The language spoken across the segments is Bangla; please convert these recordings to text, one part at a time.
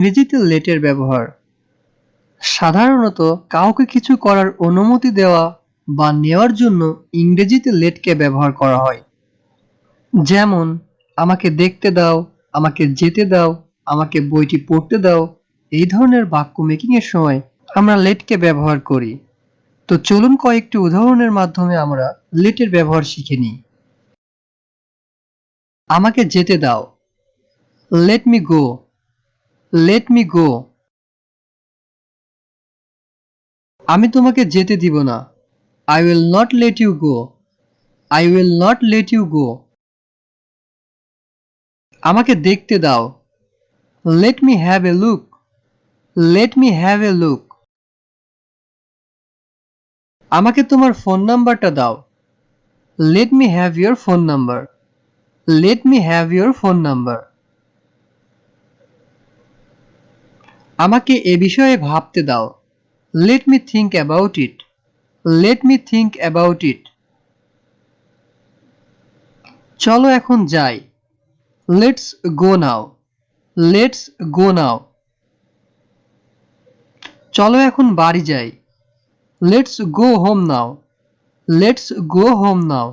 ইংরেজিতে লেটের ব্যবহার। সাধারণত কাউকে কিছু করার অনুমতি দেওয়া বা নেওয়ার জন্য ইংরেজিতে লেটকে ব্যবহার করা হয়। যেমন, আমাকে দেখতে দাও, আমাকে যেতে দাও, আমাকে বইটি পড়তে দাও। এই ধরনের বাক্য মেকিং এর সময় আমরা লেটকে ব্যবহার করি। তো চলুন কয়েকটি উদাহরণের মাধ্যমে আমরা লেটের ব্যবহার শিখে নিই। আমাকে যেতে দাও let me go let me go আমি তোমাকে যেতে দিব না। I will not let you go I will not let you go আমাকে দেখতে দাও। Let me have a look let me have a look আমাকে তোমার ফোন নাম্বারটা দাও। Let me have your phone number let me have your phone number আমাকে এ বিষয়ে ভাবতে দাও। Let me think about it let me think about it চলো এখন যাই। লেটস গো নাও লেটস গো নাও চলো এখন বাড়ি যাই। Let's go home now let's go home now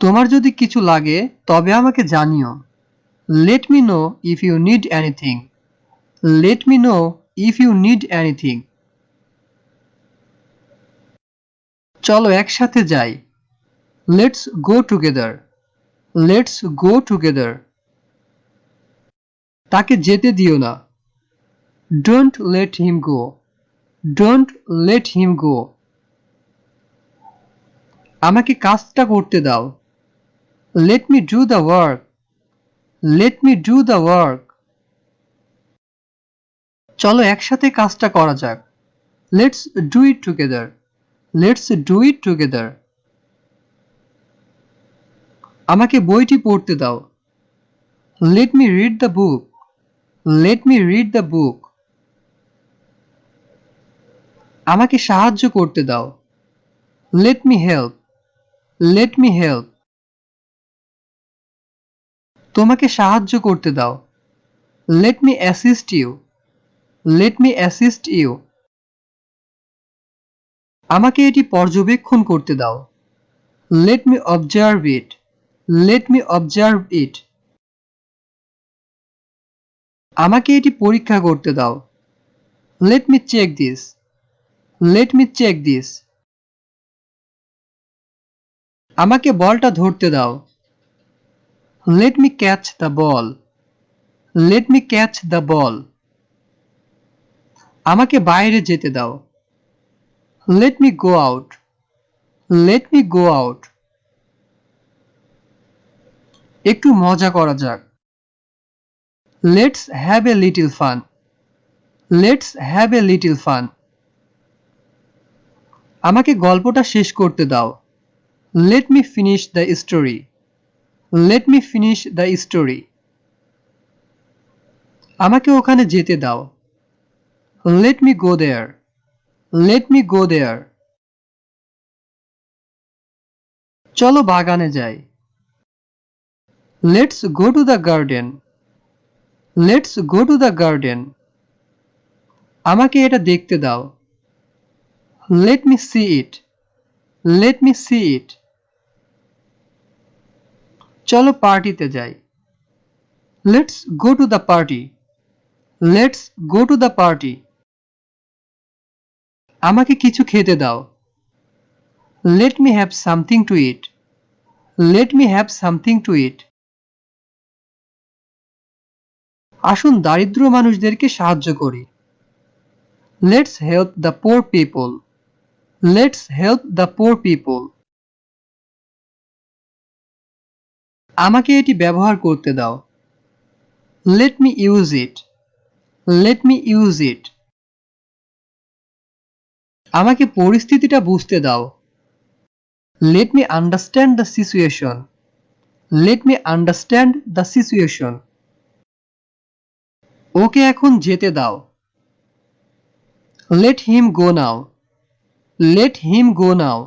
তোমার যদি কিছু লাগে, তবে আমাকে জানিও। Let me know if you need anything let me know if you need anything চলো একসাথে যাই। Let's go together let's go together তাকে যেতে দিও না। Don't let him go don't let him go আমাকে কাজটা করতে দাও। Let me do the work let me do the work চলো একসাথে কাজটা করা যাক। Let's do it together let's do it together আমাকে বইটি পড়তে দাও। Let me read the book let me read the book আমাকে সাহায্য করতে দাও। Let me help let me help তোমাকে সাহায্য করতে দাও। Let me assist you let me assist you আমাকে এটি পর্যবেক্ষণ করতে দাও। Let me observe it let me observe it আমাকে এটি পরীক্ষা করতে দাও। Let me check this let me check this আমাকে বলটা ধরতে দাও। Let me catch the ball let me catch the ball আমাকে বাইরে যেতে দাও। Let me go out let me go out একটু মজা করা যাক। Let's have a little fun let's have a little fun আমাকে গল্পটা শেষ করতে দাও। Let me finish the story let me finish the story আমাকে ওখানে যেতে দাও। Let me go there let me go there চলো বাগানে যাই। Let's go to the garden let's go to the garden আমাকে এটা দেখতে দাও। Let me see it let me see it চলো পার্টিতে যাই। Let's go to the party let's go to the party আমাকে কিছু খেতে দাও। Let me have something to eat let me have something to eat আসুন দারিদ্র মানুষদেরকে সাহায্য করি। Let's help the poor people let's help the poor people আমাকে এটি ব্যবহার করতে দাও। Let me use it let me use it আমাকে পরিস্থিতিটা বুঝতে দাও। Let me understand the situation let me understand the situation okay এখন যেতে দাও। লেট হিম গো নাও লেট হিম গো নাও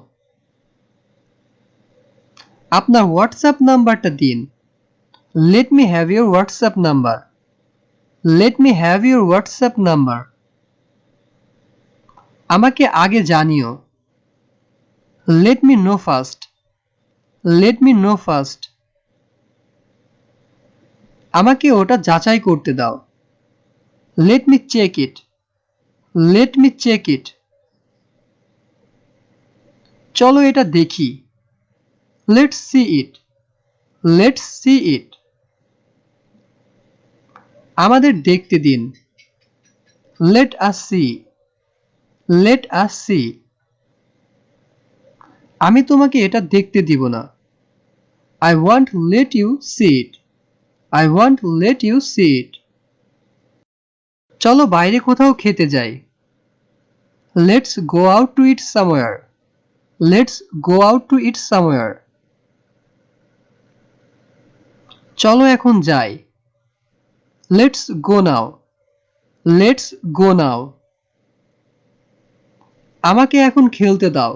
আপনার হোয়াটসঅ্যাপ নাম্বারটা দিন। Let me have your WhatsApp number let me have your WhatsApp number আমাকে আগে জানিও। Let me know first let me know first আমাকে ওটা যাচাই করতে দাও। Let me check it let me check it চলো এটা দেখি। Let's see it let's see it আমাদের দেখতে দিন। Let us see let us see আমি তোমাকে এটা দেখতে দিব না। I want let you see it I want let you see it চলো বাইরে কোথাও খেতে যাই। Let's go out to eat somewhere let's go out to eat somewhere চলো এখন যাই। লেটস গো নাও লেটস গো নাও আমাকে এখন খেলতে দাও।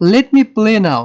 লেট মি প্লে নাও